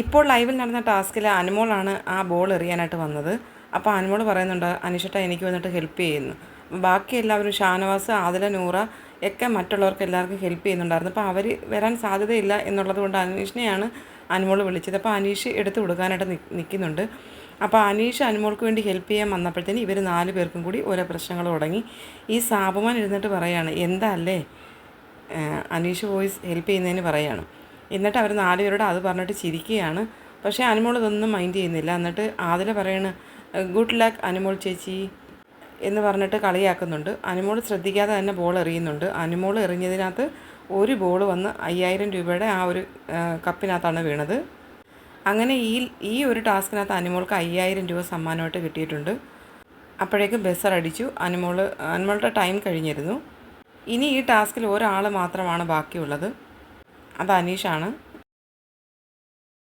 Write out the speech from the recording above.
ഇപ്പോൾ ലൈവിൽ നടന്ന ടാസ്കിൽ അനുമോളാണ് ആ ബോൾ എറിയാനായിട്ട് വന്നത്. അപ്പോൾ അനുമോൾ പറയുന്നുണ്ട് അനിഷട്ട എനിക്ക് വന്നിട്ട് ഹെൽപ്പ് ചെയ്യുന്നു. ബാക്കി എല്ലാവരും ഷാനവാസ് ആദില നൂറ ഒക്കെ മറ്റുള്ളവർക്ക് എല്ലാവർക്കും ഹെൽപ്പ് ചെയ്യുന്നുണ്ടായിരുന്നു. അപ്പോൾ അവർ വരാൻ സാധ്യതയില്ല എന്നുള്ളത് കൊണ്ട് അനീഷിനെയാണ് അനുമോൾ വിളിച്ചത്. അപ്പോൾ അനീഷ് എടുത്തു കൊടുക്കാനായിട്ട് നിൽക്കുന്നുണ്ട് അപ്പോൾ അനീഷ് അനുമോൾക്ക് വേണ്ടി ഹെൽപ്പ് ചെയ്യാൻ വന്നപ്പോഴത്തേന് ഇവർ നാല് പേർക്കും കൂടി ഓരോ പ്രശ്നങ്ങൾ തുടങ്ങി. ഈ സാബുമാൻ ഇരുന്നിട്ട് പറയാണ് എന്താ അല്ലേ? അനീഷ് വോയിസ് ഹെൽപ്പ് ചെയ്യുന്നതിന് പറയാണ്. എന്നിട്ട് അവർ നാലുപേരോട് അത് പറഞ്ഞിട്ട് ചിരിക്കുകയാണ്. പക്ഷേ അനുമോൾ ഇതൊന്നും മൈൻഡ് ചെയ്യുന്നില്ല. എന്നിട്ട് ആതില പറയണ ഗുഡ് ലക്ക് അനുമോൾ ചേച്ചി എന്ന് പറഞ്ഞിട്ട് കളിയാക്കുന്നുണ്ട്. അനുമോൾ ശ്രദ്ധിക്കാതെ തന്നെ ബോൾ എറിയുന്നുണ്ട്. അനുമോൾ എറിഞ്ഞതിനകത്ത് ഒരു ബോൾ വന്ന് അയ്യായിരം രൂപയുടെ ആ ഒരു കപ്പിനകത്താണ് വീണത്. അങ്ങനെ ഈ ഈ ഒരു ടാസ്കിനകത്ത് അനുമോൾക്ക് അയ്യായിരം രൂപ സമ്മാനമായിട്ട് കിട്ടിയിട്ടുണ്ട്. അപ്പോഴേക്കും ബസ്സർ അടിച്ചു. അനുമോൾ അനുമോളുടെ ടൈം കഴിഞ്ഞിരുന്നു. ഇനി ഈ ടാസ്കിൽ ഒരാൾ മാത്രമാണ് ബാക്കിയുള്ളത്. അത് അനീഷാണ്.